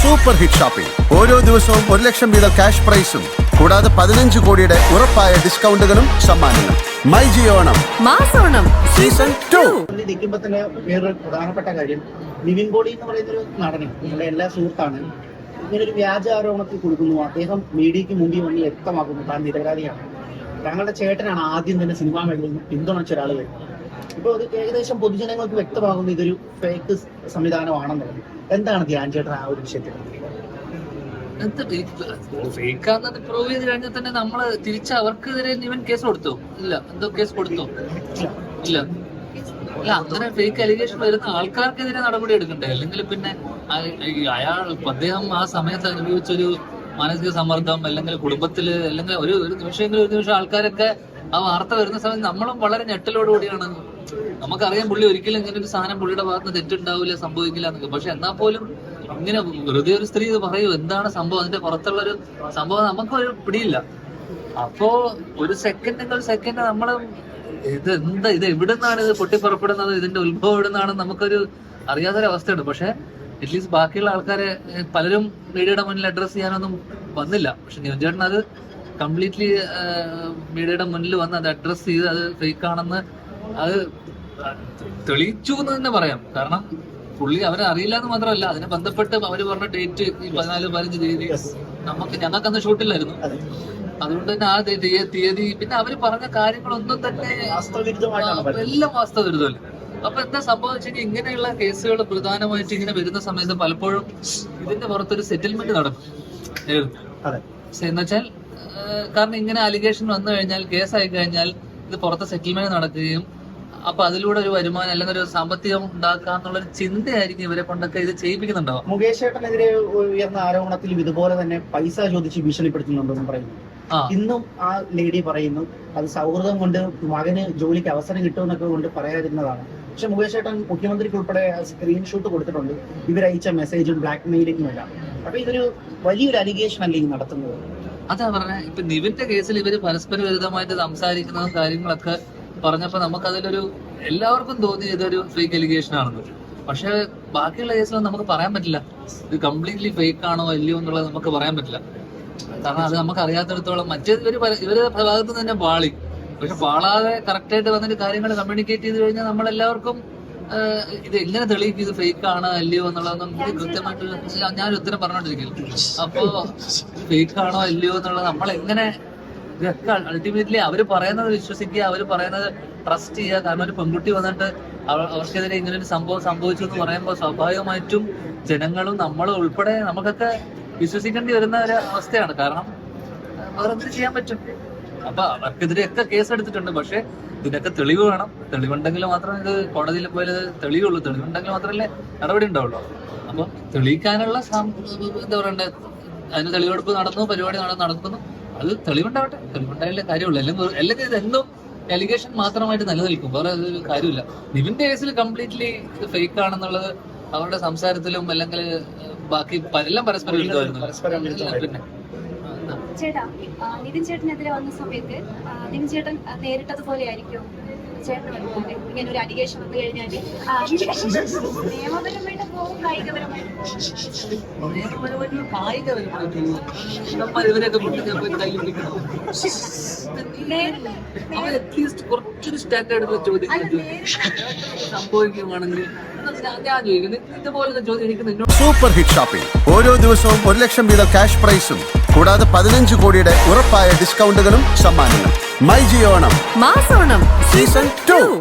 Super hit shopping ഓരോ ദിവസവും ഒരു ലക്ഷം വീതം ക്യാഷ് പ്രൈസും കൂടാതെ പതിനഞ്ച് കോടിയുടെ ഉറപ്പായ ഡിസ്കൗണ്ടുകളും സമ്മാനങ്ങളും. മൈ ജിയോണം മാസോണം സീസൺ ടു. നിൽക്കുമ്പോൾ തന്നെ വേറൊരു പ്രധാനപ്പെട്ട കാര്യം നിവിൻ ബോഡി എന്ന് പറയുന്ന ഒരു നടനെ നമ്മുടെ എല്ലാ സുഹൃത്താണ് ഇങ്ങനെ ഒരു വ്യാജ ആരോപണത്തിൽ കൊടുക്കുന്നു. അദ്ദേഹം മീഡിയയ്ക്ക് മുമ്പിൽ വന്ന് വ്യക്തമാക്കുന്നു താൻ നിരപരാധിയാണ്. താങ്കളുടെ ചേട്ടനാണ് ആദ്യം തന്നെ സിനിമാ മേഖലയിൽ പിന്തുണച്ച ഒരാൾ വരുന്നത് ഇപ്പോൾ ഇത് ഏകദേശം പൊതുജനങ്ങൾക്ക് വ്യക്തമാകുന്ന ഇതൊരു ഫേക്ക് സംവിധാനമാണെന്നുള്ളത്. എന്താണ് ധ്യാൻ ചേട്ടൻ ആ ഒരു വിഷയത്തിൽ? ഫേക്കാന്നത് പ്രൂവ് ചെയ്ത് കഴിഞ്ഞാൽ തന്നെ നമ്മൾ തിരിച്ച് അവർക്കെതിരെ ഇവൻ കേസ് കൊടുത്തോ? ഇല്ല. എന്തോ കേസ് കൊടുത്തോ? ഇല്ല. അല്ല അങ്ങനെ ഫേക്ക് അലിഗേഷൻ വരുന്ന ആൾക്കാർക്കെതിരെ നടപടി എടുക്കണ്ടേ? അല്ലെങ്കിൽ പിന്നെ അയാൾ അദ്ദേഹം ആ സമയത്ത് അനുഭവിച്ചൊരു മാനസിക സമ്മർദ്ദം അല്ലെങ്കിൽ കുടുംബത്തിൽ അല്ലെങ്കിൽ ഒരു ഒരു നിമിഷമെങ്കിലും ഒരു നിമിഷം ആൾക്കാരൊക്കെ ആ വാർത്ത വരുന്ന സമയത്ത് നമ്മളും വളരെ ഞെട്ടലോടുകൂടിയാണ് നമുക്കറിയാം പുള്ളി ഒരിക്കലും ഇങ്ങനെ ഒരു സാധനം പുള്ളിയുടെ ഭാഗത്ത് തെറ്റുണ്ടാവില്ല സംഭവിക്കില്ല എന്നൊക്കെ. പക്ഷെ എന്നാൽ പോലും ഇങ്ങനെ വെറുതെ ഒരു സ്ത്രീ ഇത് പറയൂ എന്താണ് സംഭവം? അതിന്റെ പുറത്തുള്ള ഒരു സംഭവം നമുക്കൊരു പിടിയില്ല. അപ്പോ ഒരു സെക്കൻഡ് ഒരു സെക്കൻഡ് നമ്മൾ ഇത് എന്താ ഇത് എവിടെ നിന്നാണ് ഇത് പൊട്ടിപ്പുറപ്പെടുന്നത്? ഇതിന്റെ ഉത്ഭവം എവിടെ നിന്നാണ് നമുക്കൊരു അറിയാത്തൊരു അവസ്ഥയുണ്ട് പക്ഷെ അറ്റ്ലീസ്റ്റ് ബാക്കിയുള്ള ആൾക്കാരെ പലരും മീഡിയയുടെ മുന്നിൽ അഡ്രസ് ചെയ്യാനൊന്നും വന്നില്ല. പക്ഷെ നിയോജേട്ടൻ അത് കംപ്ലീറ്റ്ലി മീഡിയയുടെ മുന്നിൽ വന്ന് അത് അഡ്രസ് ചെയ്ത് അത് ഫേക്ക് ആണെന്ന് അത് തെളിയിച്ചു എന്ന് തന്നെ പറയാം. കാരണം പുള്ളി അവരെ അറിയില്ല എന്ന് മാത്രമല്ല അതിനെ ബന്ധപ്പെട്ട് അവർ പറഞ്ഞ ഡേറ്റ് ഈ പതിനാല് പതിനഞ്ച് തീയതി നമുക്ക് ഞങ്ങൾക്ക് അന്ന് ഷൂട്ടില്ലായിരുന്നു അതുകൊണ്ട് തന്നെ ആ തീയതി പിന്നെ അവർ പറഞ്ഞ കാര്യങ്ങളൊന്നും തന്നെ എല്ലാം വാസ്തവരുതല്ല അപ്പൊ എന്താ സംഭവിച്ചെങ്കിൽ ഇങ്ങനെയുള്ള കേസുകൾ പ്രധാനമായിട്ട് ഇങ്ങനെ വരുന്ന സമയത്ത് പലപ്പോഴും ഇതിന്റെ പുറത്തൊരു സെറ്റിൽമെന്റ് നടക്കും. എന്നുവെച്ചാൽ കാരണം ഇങ്ങനെ അലിഗേഷൻ വന്നു കഴിഞ്ഞാൽ കേസ് ആയി കഴിഞ്ഞാൽ ഇത് പുറത്ത് സെറ്റിൽമെന്റ് നടക്കുകയും അപ്പൊ അതിലൂടെ ഒരു വരുമാനം അല്ലെങ്കിൽ ഒരു സാമ്പത്തികം ഉണ്ടാക്കുക എന്നുള്ള ഒരു ചിന്തയായിരിക്കും ഇവരെ കൊണ്ടൊക്കെ ഇത് ചെയ്യിപ്പിക്കുന്നുണ്ടാവും മുകേഷ് ചേട്ടനെതിരെ ഉയർന്ന ആരോപണത്തിൽ ഇതുപോലെ തന്നെ പൈസ ചോദിച്ച് ഭീഷണിപ്പെടുത്തുന്നുണ്ടെന്ന് പറയുന്നു. ഇന്നും ആ ലേഡി പറയുന്നു അത് സൗഹൃദം കൊണ്ട് മകന് ജോലിക്ക് അവസരം കിട്ടുമെന്നൊക്കെ കൊണ്ട് പറയാതിരുന്നതാണ്. പക്ഷെ മുകേഷ് ചേട്ടൻ മുഖ്യമന്ത്രിക്ക് ഉൾപ്പെടെ സ്ക്രീൻഷോട്ട് കൊടുത്തിട്ടുണ്ട്. ഇവരയച്ച മെസ്സേജും ബ്ലാക്ക് മെയിലിംഗും എല്ലാം. അപ്പൊ ഇതൊരു വലിയൊരു അലിഗേഷൻ അല്ലേ ഈ നടത്തുന്നത്? അതാ പറഞ്ഞ ഇപ്പൊ നിവിന്റെ കേസിൽ ഇവർ പരസ്പര വിരുദ്ധമായിട്ട് സംസാരിക്കുന്ന കാര്യങ്ങളൊക്കെ പറഞ്ഞപ്പോ നമുക്കതിലൊരു എല്ലാവർക്കും തോന്നി ഇതൊരു ഫേക്ക് എലിഗേഷൻ ആണെന്ന്. പക്ഷെ ബാക്കിയുള്ള കേസിലൊന്നും നമുക്ക് പറയാൻ പറ്റില്ല. ഇത് കംപ്ലീറ്റ്ലി ഫേക്ക് ആണോ അല്ലയോ എന്നുള്ളത് നമുക്ക് പറയാൻ പറ്റില്ല. കാരണം അത് നമുക്ക് അറിയാത്തിടത്തോളം മറ്റേത് ഇവർ ഇവരുടെ ഭാഗത്ത് തന്നെ പാളി പക്ഷെ പാളാതെ കറക്റ്റായിട്ട് വന്നിട്ട് കാര്യങ്ങൾ കമ്മ്യൂണിക്കേറ്റ് ചെയ്ത് കഴിഞ്ഞാൽ നമ്മളെല്ലാവർക്കും ഇത് എങ്ങനെ തെളിയിക്കും ഇത് ഫേക്ക് ആണ് അല്ലയോ എന്നുള്ളതൊന്നും കൃത്യമായിട്ട് ഞാൻ- ഉത്തരം പറഞ്ഞോണ്ടിരിക്കുന്നു. അപ്പോ ഫേക്ക് ആണോ അല്ലയോ എന്നുള്ളത് നമ്മൾ എങ്ങനെ ഇതൊക്കെ അൾട്ടിമേറ്റ്ലി അവർ പറയുന്നത് വിശ്വസിക്കുക അവർ പറയുന്നത് ട്രസ്റ്റ് ചെയ്യുക. കാരണം ഒരു പെൺകുട്ടി വന്നിട്ട് അവ- അവർക്കെതിരെ ഇങ്ങനെ ഒരു സംഭവം സംഭവിച്ചു എന്ന് പറയുമ്പോൾ സ്വാഭാവികമായിട്ടും ജനങ്ങളും നമ്മളും ഉൾപ്പെടെ നമുക്കൊക്കെ വിശ്വസിക്കേണ്ടി വരുന്ന ഒരു അവസ്ഥയാണ്. കാരണം അവരെന്ത് ചെയ്യാൻ പറ്റും? അപ്പൊ അവർക്കെതിരെയൊക്കെ കേസ് എടുത്തിട്ടുണ്ട് പക്ഷെ ഇതിനൊക്കെ തെളിവ് വേണം. തെളിവുണ്ടെങ്കിൽ മാത്രമേ ഇത് കോടതിയിൽ പോയത് തെളിവുള്ളൂ തെളിവുണ്ടെങ്കിൽ മാത്രമല്ലേ നടപടി ഉണ്ടാവുള്ളൂ. അപ്പൊ തെളിയിക്കാനുള്ള എന്താ പറയണ്ടേ? അതിന് തെളിവെടുപ്പ് നടന്നു പരിപാടി നടക്കുന്നു. അത് തെളിവുണ്ടാവട്ടെ. തെളിവുണ്ടായാലേ കാര്യമുള്ളൂ. അല്ലെങ്കിൽ അല്ലെങ്കിൽ ഇതെന്നും എലിഗേഷൻ മാത്രമായിട്ട് നിലനിൽക്കും. വേറെ കാര്യമില്ല നിവിന്റെ കേസിൽ കംപ്ലീറ്റ്ലി ഇത് ഫേക്ക് ആണെന്നുള്ളത് അവരുടെ സംസാരത്തിലും അല്ലെങ്കിൽ ബാക്കി എല്ലാം പരസ്പരം. പിന്നെ ചേട്ടാ നിതിൻ ചേട്ടനെതിരെ വന്ന സമയത്ത് നിതിൻ ചേട്ടൻ നേരിട്ടത് നേരിട്ടതുപോലെ ആയിരിക്കും ഇങ്ങനെ ഒരു അലിഗേഷൻ വന്നു കഴിഞ്ഞാൽ നിയമപരമായിട്ട് പോകും കായികപരമായിട്ട് കായികപരമായിട്ട് കൈ പിടിക്കണോ? അറ്റ്ലീസ്റ്റ് കുറച്ചൊരു ചോദിക്കുന്നത് സൂപ്പർ ഹിറ്റ് ഷോപ്പിംഗ് ഓരോ ദിവസവും ഒരു ലക്ഷം വീതം ക്യാഷ് പ്രൈസും കൂടാതെ പതിനഞ്ച് കോടിയുടെ ഉറപ്പായ ഡിസ്കൗണ്ടുകളും സമ്മാനങ്ങളും. മൈ ജിയോണം മാസോണം. Season two